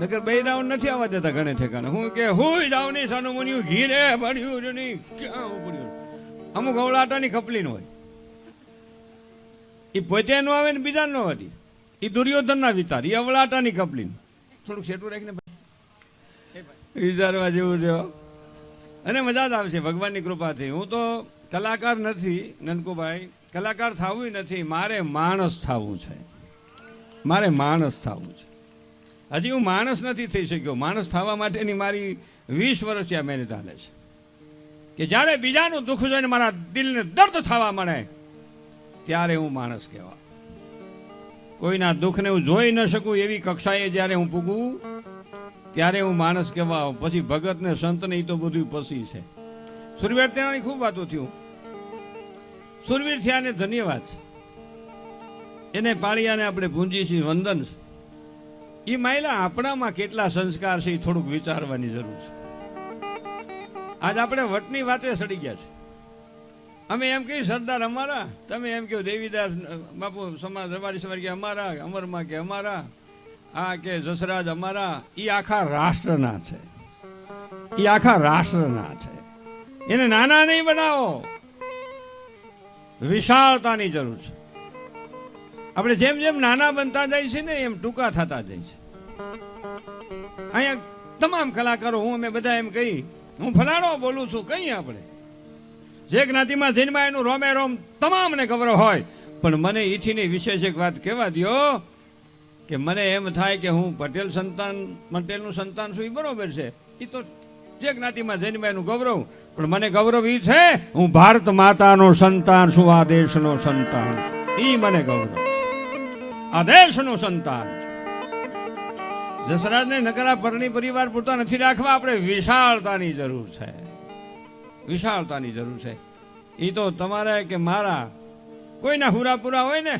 નકર બૈરાઓ નથી આવવા દેતા ઘણે ઠેકાણે. હું કે હું દાવ નહીં સાનું મુનિયું ઘીરે પડ્યું જ નહીં ક્યાં ઉપડ્યું અમુક અવળાટાની ખપલી હોય. એ પોતે નો આવે ને બીજા નો હતી. એ દુર્યોધનના વિચાર એ અવળાટાની કપલી થોડુંક સેટું રાખીને વિચારવા જેવું છે અને મજા જ આવશે ભગવાનની કૃપાથી. હું તો કલાકાર નથી નનકુભાઈ કલાકાર થવું નથી મારે માણસ થવું છે. મારે માણસ થવું છે. હજી હું માણસ નથી થઈ શક્યો. માણસ થવા માટેની મારી વીસ વર્ષથી આ મહેનત હાલે છે. કે જ્યારે બીજાનું દુઃખ જોઈને મારા દિલને દર્દ થવા મળે, ત્યારે હું માણસ કહેવા. કોઈના દુઃખને હું જોઈ ન શકું એવી કક્ષાએ જ્યારે હું પૂગું, ત્યારે હું માણસ કહેવા પછી ભગતને, સંતને એ તો બધું પસી છે. સુરવીર ત્યાં ખૂબ વાતો થયું. સુરવીર થયા ને ધન્યવાદ. એને પાળિયાને આપણે પૂંજી છીએ વંદન છે એ માયલા આપણામાં કેટલા સંસ્કાર છે એ થોડુંક વિચારવાની જરૂર છે. આજ આપણે વટની વાતે સડી ગયા છે. અમે એમ કહ્યું સરદાર અમારા. તમે એમ કહ્યું દેવીદાસ બાપુ, સમાજ રવારી સમાજ કે અમારા, અમરમાં કે અમારા, આ કે જસરાજ અમારા. એ આખા રાષ્ટ્રના છે. એ આખા રાષ્ટ્રના છે. એને નાના નહીં બનાવો. વિશાળતાની જરૂર છે. આપણે જેમ જેમ નાના બનતા જાય છે ને, એમ ટૂંકા થતા જાય છે. અહીંયા તમામ કલાકારો, હું અમે બધા એમ કહી, હું ફલાણો બોલું છું કઈ આપણે. જે જ્ઞાતિમાં જન્મા એનું રોમે રોમ તમામને ગૌરવ હોય. પણ મને ઈથીની વિશેષ એક વાત કહેવા દ્યો, કે મને એમ થાય કે હું પટેલ સંતાન, પટેલનું સંતાન છું, એ બરોબર છે. એ તો જે જ્ઞાતિમાં જન્મ એનું ગૌરવ, પણ મને ગૌરવ એ છે, હું ભારત માતાનો સંતાન છું, આ દેશનો સંતાન એ મને ગૌરવ. આ દેશનું સંતાન. જસરાજને નકરા પરણી પરિવાર પૂરતા નથી રાખવા આપણે વિશાળતાની જરૂર છે. વિશાળતાની જરૂર છે. એ તો તમારે કે મારા કોઈના હુરાપુરા હોય ને,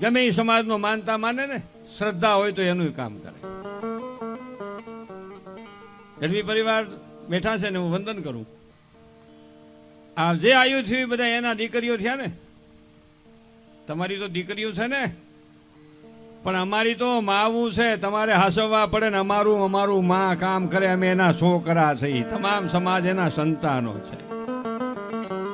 ગમે એ સમાજનો માનતા માને ને, શ્રદ્ધા હોય તો એનું કામ કરે. ગઢવી પરિવાર બેઠા છે ને હું વંદન કરું. આ જે આયુ થયું બધા એના દીકરીઓ થયા ને? તમારી તો દીકરીઓ છે ને પણ અમારી તો માવું છે, તમારે હાસવવા પડે ને અમારું અમારું માં કામ કરે, અમે એના છોકરા છે. તમામ સમાજ એના સંતાનો છે.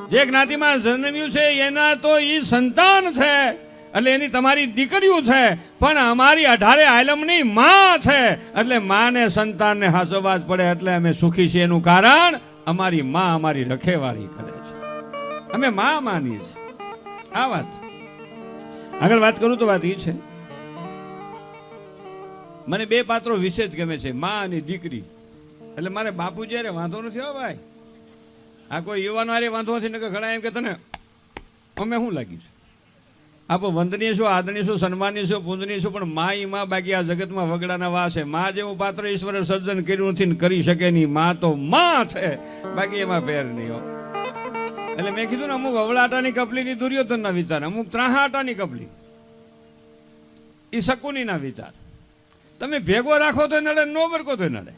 જે જ્ઞાતિમાં જન્મ્યું છે, એના તો એ સંતાન છે. એટલે એની તમારી દીકરીઓ છે, પણ અમારી અઢારે આલમની માં છે. એટલે માને સંતાનને હાસવવા જ પડે, એટલે અમે સુખી છીએ. એનું કારણ અમારી માં અમારી રખેવાળી કરે છે. અમે માં માનીએ છીએ. આ વાત. આગળ વાત કરું તો વાત એ છે. મને બે પાત્રો વિશેષ ગમે છે, માં અને દીકરી. એટલે મારે બાપુ જ્યારે વાંધો નથી હો ભાઈ. આ કોઈ યુવાનો હારે વાંધો નથી ને કે ઘણા એમ કે તને, અમે શું લાગી છે? આપો વંદનીય છો, આદરણીય છો, સન્માનીય છો, પૂંજનીય છો, પણ મા ઈ માં બાકી આ જગતમાં વગડાના વાસ છે. મા જેવું પાત્ર ઈશ્વરે સર્જન કર્યું નથી ને કરી શકે નહીં. માં તો માં છે. બાકી એમાં ફેર નહીં હો. એટલે મેં કીધું ને, અમુક અવળાટાની કપલીની દુર્યોધનના વિચાર, અમુક ત્રાહાટાની કપલી. એ શકુનીના વિચાર. તમે ભેગો રાખો તો નડે, નો બરકો તો નડે.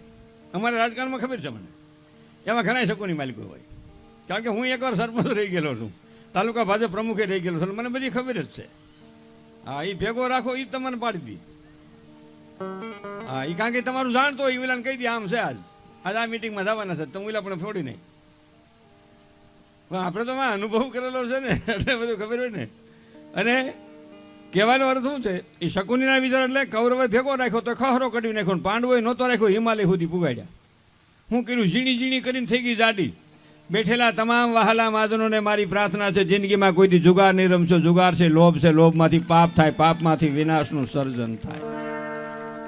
અમારે રાજકારણમાં ખબર છે મને. એમાં ઘણા શકોની માલિકો હોય. કારણ કે હું એકવાર સરપંચ રહી ગયેલો છું. તાલુકા ભાજપ પ્રમુખે રહી ગયેલો છું. મને બધી ખબર જ છે. હા એ ભેગો રાખો એ તમને પાડી દી. હા એ કારણ કે તમારું જાણતો હોય એ ઓલાને કહી દે, આમ છે આજ. આજ આ મિટિંગમાં જવાના છે. તો ઓલા પણ છોડી નહીં. પણ આપણે તો અનુભવ કરેલો છે ને, એટલે બધું ખબર હોય ને. અને કહેવાનો અર્થ શું છે? એ શકુનીના વિચાર એટલે કૌરવે ભેગો રાખ્યો તો ખહરો કાઢી નાખ્યો પાંડવોએ નહોતો રાખ્યો, હિમાલય સુધી પુગાડ્યા. હું કર્યું ઝીણી ઝીણી કરીને થઈ ગઈ જાડી. બેઠેલા તમામ વહાલા માદનોને મારી પ્રાર્થના છે, જિંદગીમાં કોઈથી જુગાર નહીં રમશો. જુગાર છે, લોભ છે, લોભમાંથી પાપ થાય, પાપમાંથી વિનાશનું સર્જન થાય.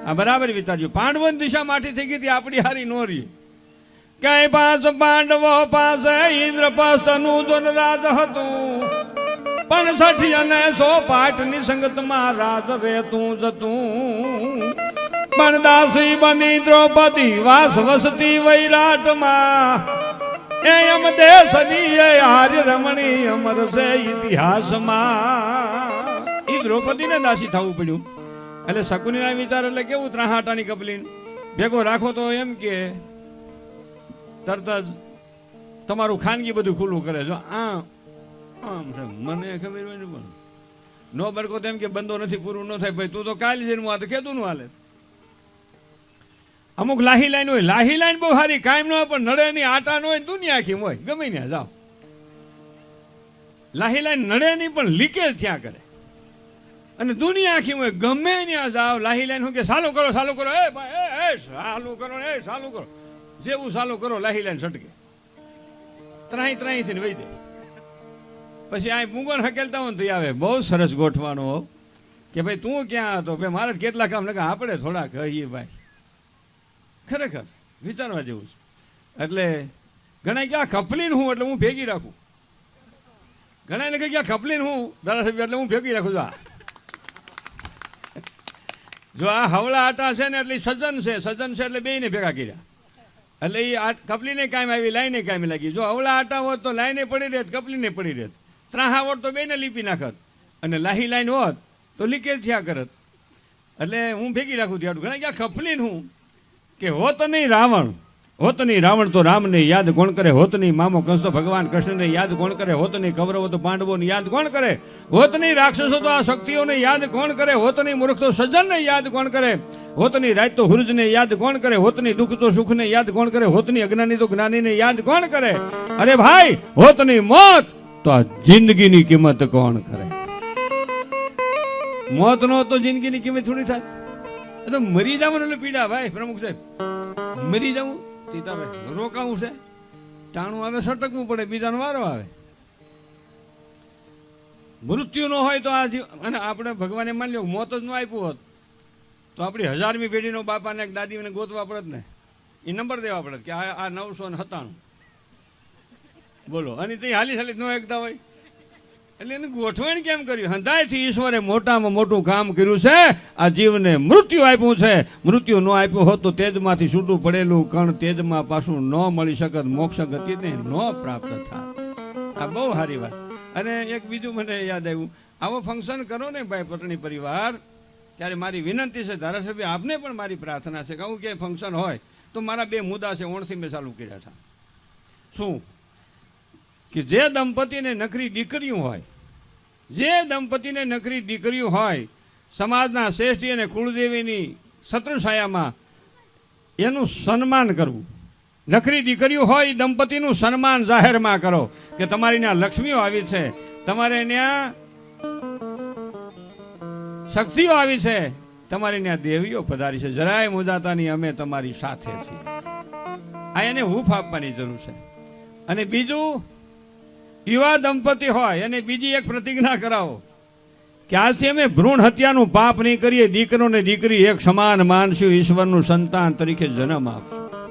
આ બરાબર વિચાર્યું. પાંડવોની દિશા માઠી થઈ ગઈ હતી, આપણી હારી નો રહી. ક્યાંય પાસ પાંડવો પાસે ઇન્દ્રપ્રસ્થનું રાજ હતું. પણ અને સો પાઠની સંગતમાં રાજ વેતું જતું પણ દાસી બની દ્રૌપદી વાસ વસતી વૈરાટમાં. એ અમ દેશની એ આર્ય રમણી અમર છે ઇતિહાસમાં. એ દ્રૌપદીને દાસી થવું પડ્યું. એટલે શકુનીના વિચાર એટલે કેવું ત્રાહાટાની કપલીન? ભેગો રાખો તો એમ કે તરત જ તમારું ખાનગી બધું ખુલ્લું કરે. જો આ આમ મને ખબર હોય ને પણ. નો બરકો તેમ કે બંધો નથી, પૂરું ન થાય. ભાઈ, તું તો કાલ જઈને આ તો કેતું નું હાલે. અમુક લાહી લાઈન હોય, લાહી લાઈન બહુ સારી, કાયમ ન હોય, પણ નડે નહીં, આટા ન હોય, દુનિયા આખી હોય? ગમે ત્યાં જાઓ. લાહી લાઈન નડે નહીં, પણ લીકેજ થયા કરે. અને દુનિયા આખી હોય? ગમે ત્યાં જાઓ, લાહી લાઈન શું કે, સાલું કરો સાલું કરો, એ ભાઈ, એ સાલું કરો ને એ, સાલું કરો. જેવું સાલું કરો, લાહી લાઈન છટકે. ત્રાહી ત્રાહી થી વહી દે. પછી આ મૂંગણ હકેલતા હોય તો આવે. બહુ સરસ ગોઠવાનું હોવ કે ભાઈ, તું ક્યાં હતો? ભાઈ, મારે કેટલા કામ લગા, આપણે થોડા કહીએ ભાઈ. ખરેખર, વિચારવા જેવું છે. એટલે ઘણા ક્યાં કપલીન હું, એટલે હું ભેગી રાખું. ઘણા એને ક્યાં કપલીન હું, ધારાસભ્ય, એટલે હું ભેગી રાખું. છું જો આ હવળા આટા છે ને, એટલે સજ્જન છે. સજ્જન છે એટલે બેયને ભેગા કર્યા. એટલે એ કપલીને કાયમ આવી, લાઈને કાયમ લાગી. જો હવળા આટા હોત તો લાઈને પડી રહેત કપલીને પડી રહેત. ત્રાહા હોત તો બેને લીપી નાખત અને લાહી લાઈન હોત તો લીકેજ થયા કરત એટલે હું ભેગી રાખું ત્યાં ઘણા ક્યાં ખફલીન હું કે હોત નહીં રાવણ હોત નહીં રાવણ તો રામને યાદ કોણ કરે હોત નહીં મામો કંસ ભગવાન કૃષ્ણને યાદ કોણ કરે હોત નહીં કૌરવો તો પાંડવોને યાદ કોણ કરે હોત નહીં રાક્ષસો તો આ શક્તિઓને યાદ કોણ કરે હોત નહીં મૂર્ખ તો સજ્જનને યાદ કોણ કરે હોત નહીં રાજ તો હુરજને યાદ કોણ કરે હોત નહીં દુઃખ તો સુખને યાદ કોણ કરે હોત નહીં અજ્ઞાની તો જ્ઞાનીને યાદ કોણ કરે અરે ભાઈ હોત નહીં મોત તો આ જિંદગીની કિંમત કોણ કરે? મોત નો તો જિંદગીની કિંમત થોડી થાય. તો મરી જવાનું એટલે પીડા. ભાઈ, પ્રમુખ સાહેબ, મરી જવું તીતાભાઈ રોકાવું છે. ટાણું આવે, સટકવું પડે, બીજાનો વારો આવે. મૃત્યુ ન હોય તો આ અને આપણે ભગવાને માની લો મોત જ ન આપ્યું હોત, તો આપણી હજારમી પેઢીનો બાપાને દાદીને ગોતવા પડત ને. એ નંબર દેવા પડત કે આ આ નવસો ને સત્તાણું. બોલો, અને તે હાલી હાલી ન એકતા હોય. એટલે એનું ગોઠવણ કેમ કર્યું? હંધાયથી ઈશ્વરે મોટામાં મોટું કામ કર્યું છે. આ જીવને મૃત્યુ આપ્યું છે. મૃત્યુ ન આપ્યું હોત તો તેજમાંથી છૂટું પડેલું કણ તેજમાં પાછું ન મળી શકત, મોક્ષ ગતિને ન પ્રાપ્ત થાય આ બહુ સારી વાત. અને એક બીજું મને યાદ આવ્યું. આવો ફંક્શન કરો ને ભાઈ પટણી પરિવાર, ત્યારે મારી વિનંતી છે, ધારાસભ્ય, આપને પણ મારી પ્રાર્થના છે કે ફંક્શન હોય તો મારા બે મુદ્દા છે ઓણથી મેં ચાલુ કર્યા હતા. શું? કે જે દંપતીને નકરી દીકરીઓ હોય, જે દંપતીને નકરી દીકરીઓ હોય, સમાજના શ્રેષ્ઠી અને કુળદેવીની શત્રુછાયામાં એનું સન્માન કરવું. નકરી દીકરીઓ હોય દંપતીનું સન્માન જાહેરમાં કરો કે તમારી ત્યાં લક્ષ્મીઓ આવી છે, તમારે ત્યાં શક્તિઓ આવી છે, તમારે ત્યાં દેવીઓ પધારી છે. જરાય મુદાતાની અમે તમારી સાથે છીએ. આ એને હૂફ આપવાની જરૂર છે. અને બીજું યુવા દંપતી હોય અને બીજી એક પ્રતિજ્ઞા કરાવો કે આજથી અમે ભ્રૂણ હત્યાનું પાપ નહીં કરીએ દીકરો ને દીકરી એક સમાન માનશું, ઈશ્વરનું સંતાન તરીકે જન્મ આપશું.